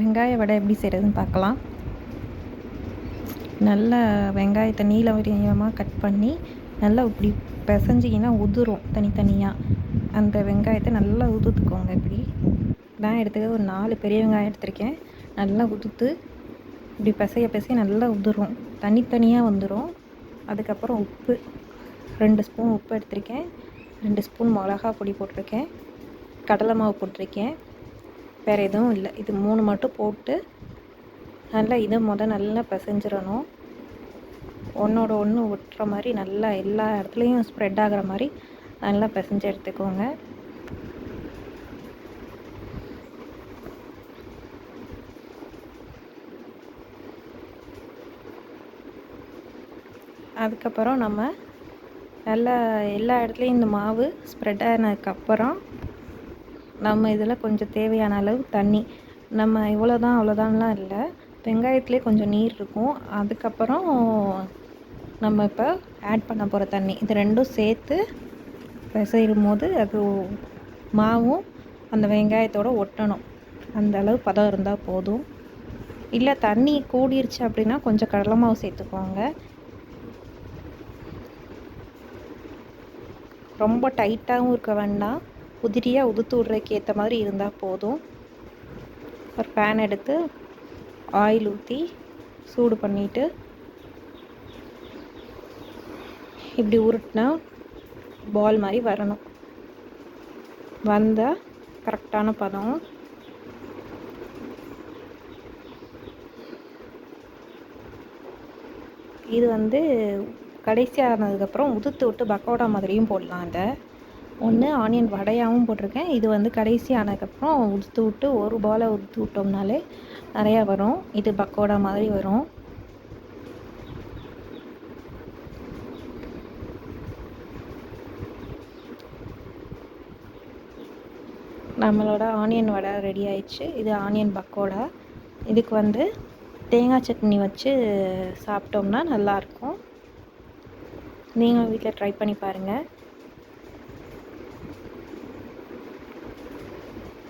வெங்காய வடை எப்படி செய்கிறதுன்னு பார்க்கலாம். நல்லா வெங்காயத்தை நீல நீளமாக கட் பண்ணி நல்லா இப்படி பிசைஞ்சிங்கன்னா உதிரும் தனித்தனியாக அந்த வெங்காயத்தை நல்லா உதுத்துக்கோங்க இப்படி. நான் எடுத்துக்க ஒரு நாலு பெரிய வெங்காயம் எடுத்திருக்கேன். நல்லா உதுத்து இப்படி பிசைய பிசைய நல்லா உதிரும். தனித்தனியாக வந்துடும் அதுக்கப்புறம் உப்பு. ரெண்டு ஸ்பூன் உப்பு எடுத்திருக்கேன். ரெண்டு ஸ்பூன் மிளகா பொடி போட்டிருக்கேன். கடலை மாவு போட்டிருக்கேன். வேறு எதுவும் இல்லை. இது மூணு மட்டும் போட்டு நல்லா இதை முத நல்லா பிசைஞ்சிடணும். ஒன்றோட ஒன்று ஒட்டுற மாதிரி நல்லா எல்லா இடத்துலையும் ஸ்ப்ரெட் ஆகிற மாதிரி நல்லா பிசைஞ்சு எடுத்துக்கோங்க. அதுக்கப்புறம் நம்ம நல்லா எல்லா இடத்துலையும் இந்த மாவு ஸ்ப்ரெட் ஆனதுக்கப்புறம் நம்ம இதில் கொஞ்சம் தேவையான அளவு தண்ணி. நம்ம இவ்வளோ தான் அவ்வளோதான்லாம் இல்லை. வெங்காயத்துலேயே கொஞ்சம் நீர் இருக்கும். அதுக்கப்புறம் நம்ம இப்போ ஆட் பண்ண போகிற தண்ணி. இது ரெண்டும் சேர்த்து பிசையும் போது அது மாவும் அந்த வெங்காயத்தோடு ஒட்டணும். அந்த அளவு பதம் இருந்தால் போதும். இல்லை தண்ணி கூடிருச்சு அப்படின்னா கொஞ்சம் கடலை மாவு சேர்த்துக்கோங்க ரொம்ப டைட்டாகவும் இருக்க வேண்டாம். உதிரியாக உதுத்து விட்றதுக்கு ஏற்ற மாதிரி இருந்தால் போதும். ஒரு பேன் எடுத்து ஆயில் ஊற்றி சூடு பண்ணிவிட்டு இப்படி உருட்டினா பால் மாதிரி வரணும். வந்தால் கரெக்டான பதம். இது வந்து கடைசியானதுக்கப்புறம் உதுத்து விட்டு பக்கோடா மாதிரியும் போடலாம் அதை. ஒன்று ஆனியன் வடையாகவும் போட்டிருக்கேன். இது வந்து கடைசி ஆனதுக்கப்புறம் உடுத்து விட்டு ஒரு பாலை உடுத்து விட்டோம்னாலே நிறையா வரும். இது பக்கோடா மாதிரி வரும். நம்மளோட ஆனியன் வடை ரெடி ஆயிடுச்சு. இது ஆனியன் பக்கோடா. இதுக்கு வந்து தேங்காய் சட்னி வச்சு சாப்பிட்டோம்னா நல்லாயிருக்கும் நீங்கள் வீட்டில் ட்ரை பண்ணி பாருங்கள்